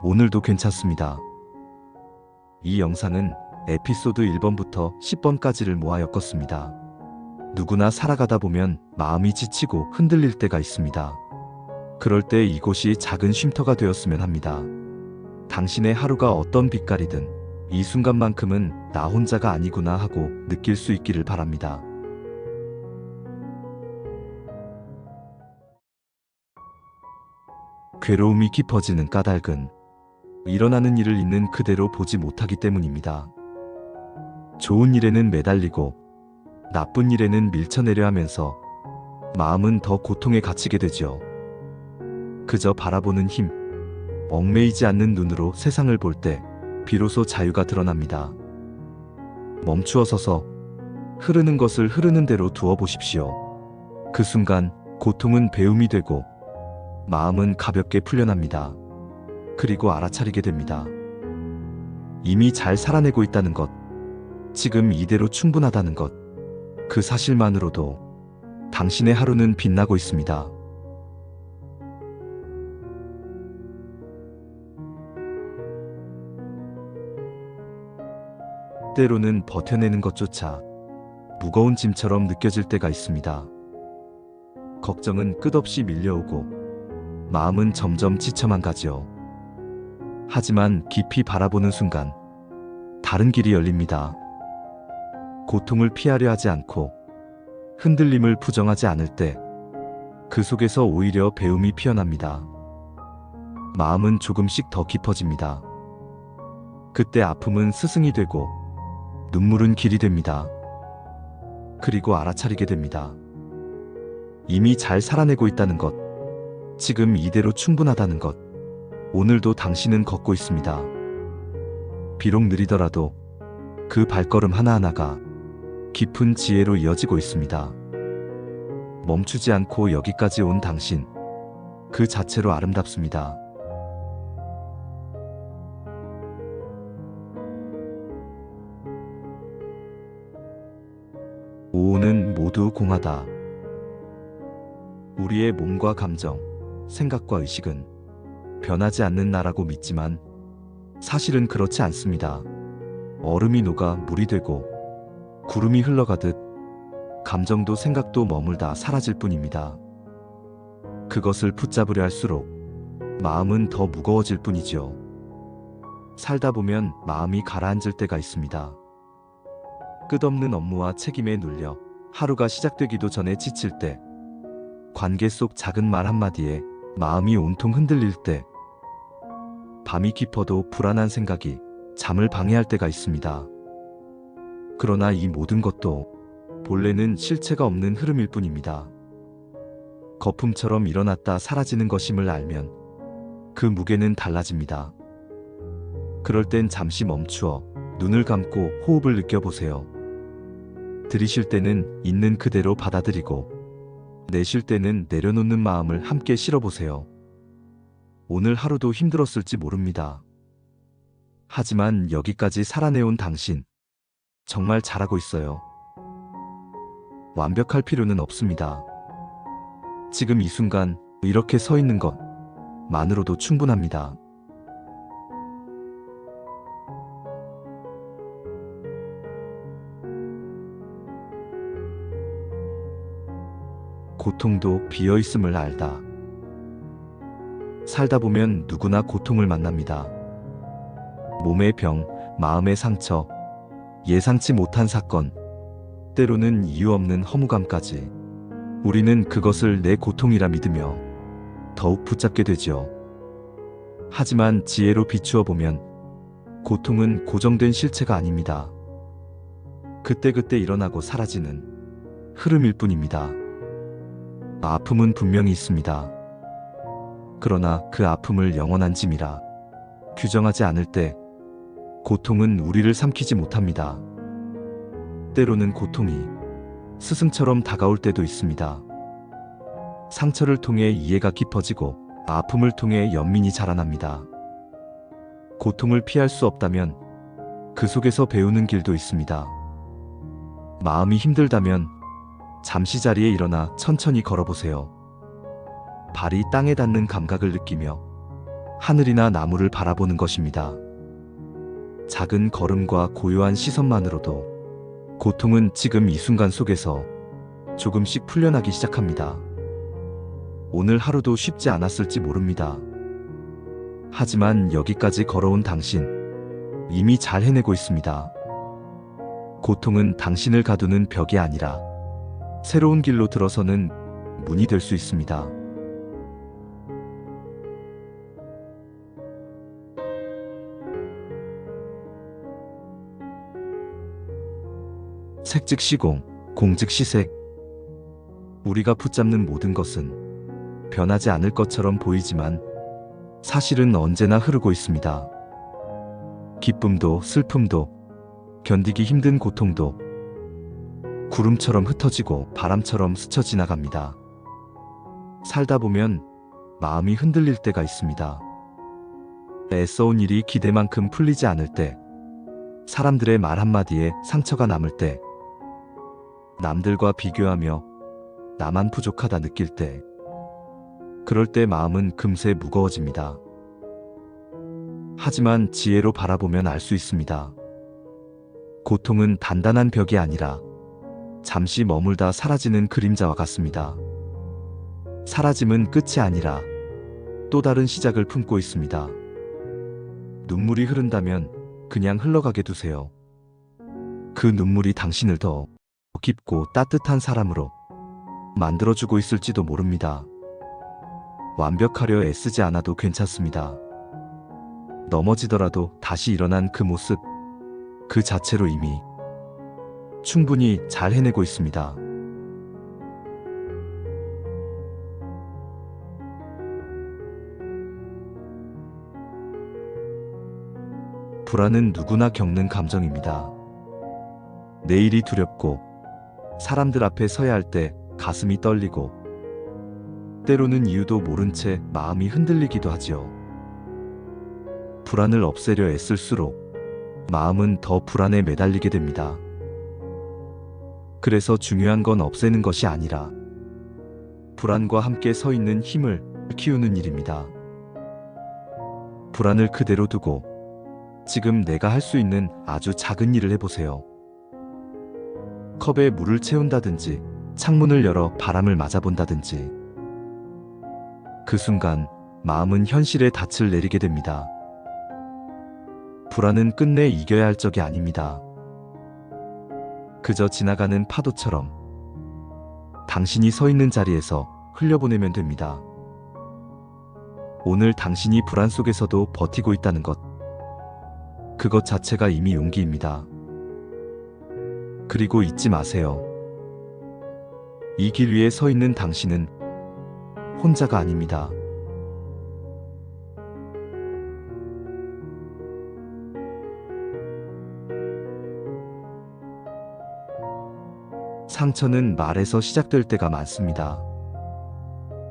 오늘도 괜찮습니다. 이 영상은 에피소드 1번부터 10번까지를 모아 엮었습니다. 누구나 살아가다 보면 마음이 지치고 흔들릴 때가 있습니다. 그럴 때 이곳이 작은 쉼터가 되었으면 합니다. 당신의 하루가 어떤 빛깔이든 이 순간만큼은 나 혼자가 아니구나 하고 느낄 수 있기를 바랍니다. 괴로움이 깊어지는 까닭은 일어나는 일을 있는 그대로 보지 못하기 때문입니다. 좋은 일에는 매달리고 나쁜 일에는 밀쳐내려 하면서 마음은 더 고통에 갇히게 되죠. 그저 바라보는 힘, 얽매이지 않는 눈으로 세상을 볼 때 비로소 자유가 드러납니다. 멈추어 서서 흐르는 것을 흐르는 대로 두어 보십시오. 그 순간 고통은 배움이 되고 마음은 가볍게 풀려납니다. 그리고 알아차리게 됩니다. 이미 잘 살아내고 있다는 것, 지금 이대로 충분하다는 것, 그 사실만으로도 당신의 하루는 빛나고 있습니다. 때로는 버텨내는 것조차 무거운 짐처럼 느껴질 때가 있습니다. 걱정은 끝없이 밀려오고 마음은 점점 지쳐만 가지요. 하지만 깊이 바라보는 순간 다른 길이 열립니다. 고통을 피하려 하지 않고 흔들림을 부정하지 않을 때 그 속에서 오히려 배움이 피어납니다. 마음은 조금씩 더 깊어집니다. 그때 아픔은 스승이 되고 눈물은 길이 됩니다. 그리고 알아차리게 됩니다. 이미 잘 살아내고 있다는 것, 지금 이대로 충분하다는 것, 오늘도 당신은 걷고 있습니다. 비록 느리더라도 그 발걸음 하나하나가 깊은 지혜로 이어지고 있습니다. 멈추지 않고 여기까지 온 당신, 그 자체로 아름답습니다. 오오는 모두 공하다. 우리의 몸과 감정, 생각과 의식은 변하지 않는 나라고 믿지만 사실은 그렇지 않습니다. 얼음이 녹아 물이 되고 구름이 흘러가듯 감정도 생각도 머물다 사라질 뿐입니다. 그것을 붙잡으려 할수록 마음은 더 무거워질 뿐이지요. 살다 보면 마음이 가라앉을 때가 있습니다. 끝없는 업무와 책임에 눌려 하루가 시작되기도 전에 지칠 때, 관계 속 작은 말 한마디에 마음이 온통 흔들릴 때, 밤이 깊어도 불안한 생각이 잠을 방해할 때가 있습니다. 그러나 이 모든 것도 본래는 실체가 없는 흐름일 뿐입니다. 거품처럼 일어났다 사라지는 것임을 알면 그 무게는 달라집니다. 그럴 땐 잠시 멈추어 눈을 감고 호흡을 느껴보세요. 들이쉴 때는 있는 그대로 받아들이고 내쉴 때는 내려놓는 마음을 함께 실어보세요. 오늘 하루도 힘들었을지 모릅니다. 하지만 여기까지 살아내온 당신, 정말 잘하고 있어요. 완벽할 필요는 없습니다. 지금 이 순간 이렇게 서 있는 것, 만으로도 충분합니다. 고통도 비어 있음을 알다. 살다 보면 누구나 고통을 만납니다. 몸의 병, 마음의 상처, 예상치 못한 사건, 때로는 이유 없는 허무감까지 우리는 그것을 내 고통이라 믿으며 더욱 붙잡게 되지요. 하지만 지혜로 비추어 보면 고통은 고정된 실체가 아닙니다. 그때그때 일어나고 사라지는 흐름일 뿐입니다. 아픔은 분명히 있습니다. 그러나 그 아픔을 영원한 짐이라 규정하지 않을 때 고통은 우리를 삼키지 못합니다. 때로는 고통이 스승처럼 다가올 때도 있습니다. 상처를 통해 이해가 깊어지고 아픔을 통해 연민이 자라납니다. 고통을 피할 수 없다면 그 속에서 배우는 길도 있습니다. 마음이 힘들다면 잠시 자리에 일어나 천천히 걸어보세요. 발이 땅에 닿는 감각을 느끼며 하늘이나 나무를 바라보는 것입니다. 작은 걸음과 고요한 시선만으로도 고통은 지금 이 순간 속에서 조금씩 풀려나기 시작합니다. 오늘 하루도 쉽지 않았을지 모릅니다. 하지만 여기까지 걸어온 당신, 이미 잘 해내고 있습니다. 고통은 당신을 가두는 벽이 아니라 새로운 길로 들어서는 문이 될 수 있습니다. 색즉 시공, 공즉 시색. 우리가 붙잡는 모든 것은 변하지 않을 것처럼 보이지만 사실은 언제나 흐르고 있습니다. 기쁨도 슬픔도 견디기 힘든 고통도 구름처럼 흩어지고 바람처럼 스쳐 지나갑니다. 살다 보면 마음이 흔들릴 때가 있습니다. 애써온 일이 기대만큼 풀리지 않을 때, 사람들의 말 한마디에 상처가 남을 때, 남들과 비교하며 나만 부족하다 느낄 때, 그럴 때 마음은 금세 무거워집니다. 하지만 지혜로 바라보면 알 수 있습니다. 고통은 단단한 벽이 아니라 잠시 머물다 사라지는 그림자와 같습니다. 사라짐은 끝이 아니라 또 다른 시작을 품고 있습니다. 눈물이 흐른다면 그냥 흘러가게 두세요. 그 눈물이 당신을 더 깊고 따뜻한 사람으로 만들어주고 있을지도 모릅니다. 완벽하려 애쓰지 않아도 괜찮습니다. 넘어지더라도 다시 일어난 그 모습, 그 자체로 이미 충분히 잘 해내고 있습니다. 불안은 누구나 겪는 감정입니다. 내일이 두렵고 사람들 앞에 서야 할 때 가슴이 떨리고 때로는 이유도 모른 채 마음이 흔들리기도 하지요. 불안을 없애려 애쓸수록 마음은 더 불안에 매달리게 됩니다. 그래서 중요한 건 없애는 것이 아니라 불안과 함께 서 있는 힘을 키우는 일입니다. 불안을 그대로 두고 지금 내가 할 수 있는 아주 작은 일을 해보세요. 컵에 물을 채운다든지 창문을 열어 바람을 맞아본다든지 그 순간 마음은 현실의 닻을 내리게 됩니다. 불안은 끝내 이겨야 할 적이 아닙니다. 그저 지나가는 파도처럼 당신이 서 있는 자리에서 흘려보내면 됩니다. 오늘 당신이 불안 속에서도 버티고 있다는 것. 그것 자체가 이미 용기입니다. 그리고 잊지 마세요. 이 길 위에 서 있는 당신은 혼자가 아닙니다. 상처는 말에서 시작될 때가 많습니다.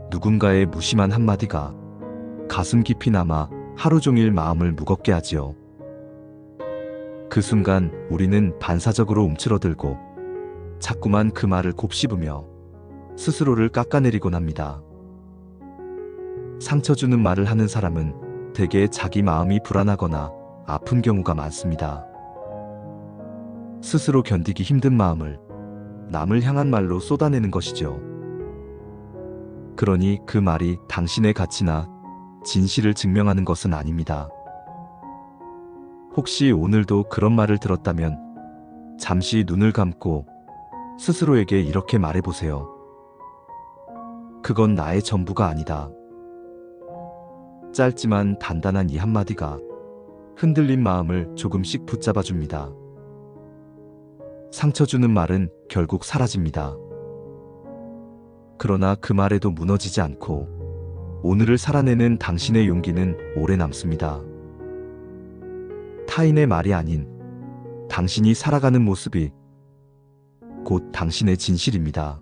누군가의 무심한 한마디가 가슴 깊이 남아 하루 종일 마음을 무겁게 하지요. 그 순간 우리는 반사적으로 움츠러들고 자꾸만 그 말을 곱씹으며 스스로를 깎아내리곤 합니다. 상처 주는 말을 하는 사람은 대개 자기 마음이 불안하거나 아픈 경우가 많습니다. 스스로 견디기 힘든 마음을 남을 향한 말로 쏟아내는 것이죠. 그러니 그 말이 당신의 가치나 진실을 증명하는 것은 아닙니다. 혹시 오늘도 그런 말을 들었다면 잠시 눈을 감고 스스로에게 이렇게 말해보세요. 그건 나의 전부가 아니다. 짧지만 단단한 이 한마디가 흔들린 마음을 조금씩 붙잡아 줍니다. 상처 주는 말은 결국 사라집니다. 그러나 그 말에도 무너지지 않고 오늘을 살아내는 당신의 용기는 오래 남습니다. 타인의 말이 아닌 당신이 살아가는 모습이 곧 당신의 진실입니다.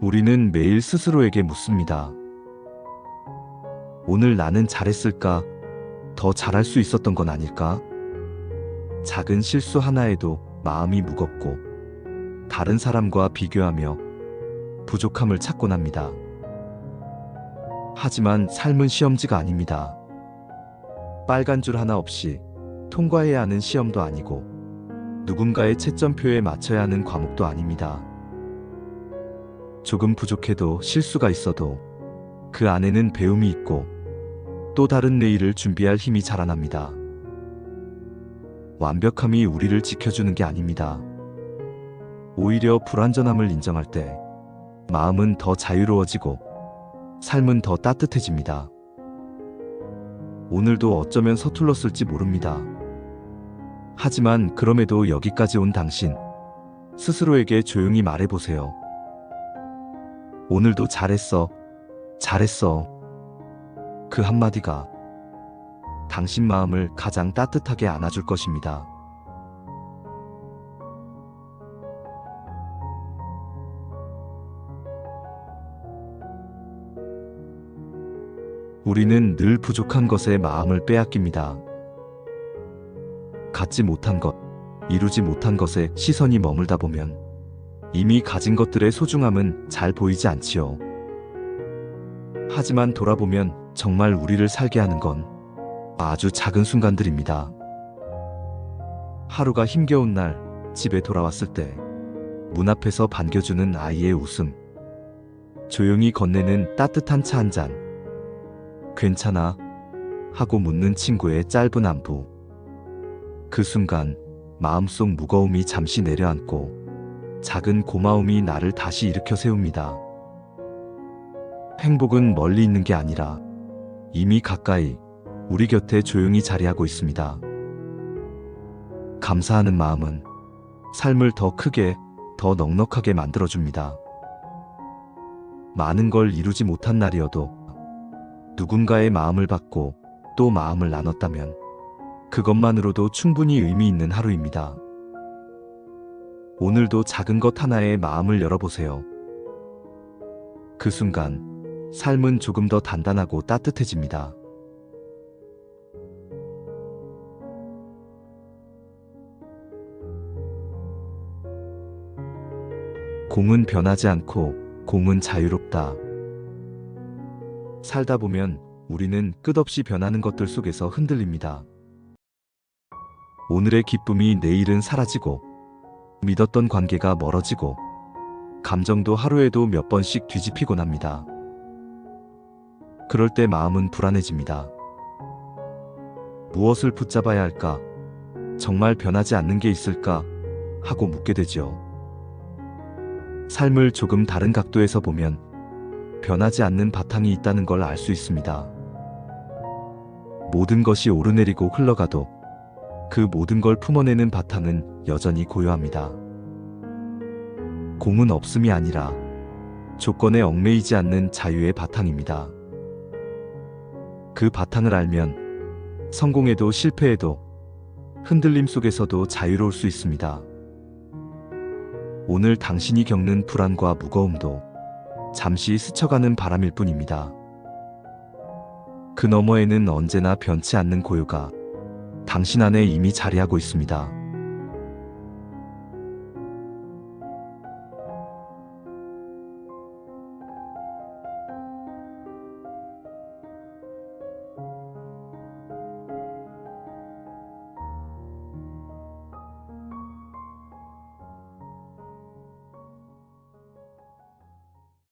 우리는 매일 스스로에게 묻습니다. 오늘 나는 잘했을까? 더 잘할 수 있었던 건 아닐까? 작은 실수 하나에도 마음이 무겁고 다른 사람과 비교하며 부족함을 찾곤 합니다. 하지만 삶은 시험지가 아닙니다. 빨간 줄 하나 없이 통과해야 하는 시험도 아니고 누군가의 채점표에 맞춰야 하는 과목도 아닙니다. 조금 부족해도 실수가 있어도 그 안에는 배움이 있고 또 다른 내일을 준비할 힘이 자라납니다. 완벽함이 우리를 지켜주는 게 아닙니다. 오히려 불완전함을 인정할 때 마음은 더 자유로워지고 삶은 더 따뜻해집니다. 오늘도 어쩌면 서툴렀을지 모릅니다. 하지만 그럼에도 여기까지 온 당신, 스스로에게 조용히 말해보세요. 오늘도 잘했어. 잘했어. 그 한마디가 당신 마음을 가장 따뜻하게 안아줄 것입니다. 우리는 늘 부족한 것에 마음을 빼앗깁니다. 갖지 못한 것, 이루지 못한 것에 시선이 머물다 보면 이미 가진 것들의 소중함은 잘 보이지 않지요. 하지만 돌아보면 정말 우리를 살게 하는 건 아주 작은 순간들입니다. 하루가 힘겨운 날 집에 돌아왔을 때 문 앞에서 반겨주는 아이의 웃음, 조용히 건네는 따뜻한 차 한 잔, 괜찮아 하고 묻는 친구의 짧은 안부. 그 순간 마음속 무거움이 잠시 내려앉고 작은 고마움이 나를 다시 일으켜 세웁니다. 행복은 멀리 있는 게 아니라 이미 가까이 우리 곁에 조용히 자리하고 있습니다. 감사하는 마음은 삶을 더 크게, 더 넉넉하게 만들어줍니다. 많은 걸 이루지 못한 날이어도 누군가의 마음을 받고 또 마음을 나눴다면 그것만으로도 충분히 의미 있는 하루입니다. 오늘도 작은 것 하나에 마음을 열어보세요. 그 순간 삶은 조금 더 단단하고 따뜻해집니다. 공은 변하지 않고 공은 자유롭다. 살다 보면 우리는 끝없이 변하는 것들 속에서 흔들립니다. 오늘의 기쁨이 내일은 사라지고 믿었던 관계가 멀어지고 감정도 하루에도 몇 번씩 뒤집히곤 합니다. 그럴 때 마음은 불안해집니다. 무엇을 붙잡아야 할까? 정말 변하지 않는 게 있을까? 하고 묻게 되죠. 삶을 조금 다른 각도에서 보면 변하지 않는 바탕이 있다는 걸 알 수 있습니다. 모든 것이 오르내리고 흘러가도 그 모든 걸 품어내는 바탕은 여전히 고요합니다. 공은 없음이 아니라 조건에 얽매이지 않는 자유의 바탕입니다. 그 바탕을 알면 성공해도 실패해도 흔들림 속에서도 자유로울 수 있습니다. 오늘 당신이 겪는 불안과 무거움도 잠시 스쳐가는 바람일 뿐입니다. 그 너머에는 언제나 변치 않는 고요가 당신 안에 이미 자리하고 있습니다.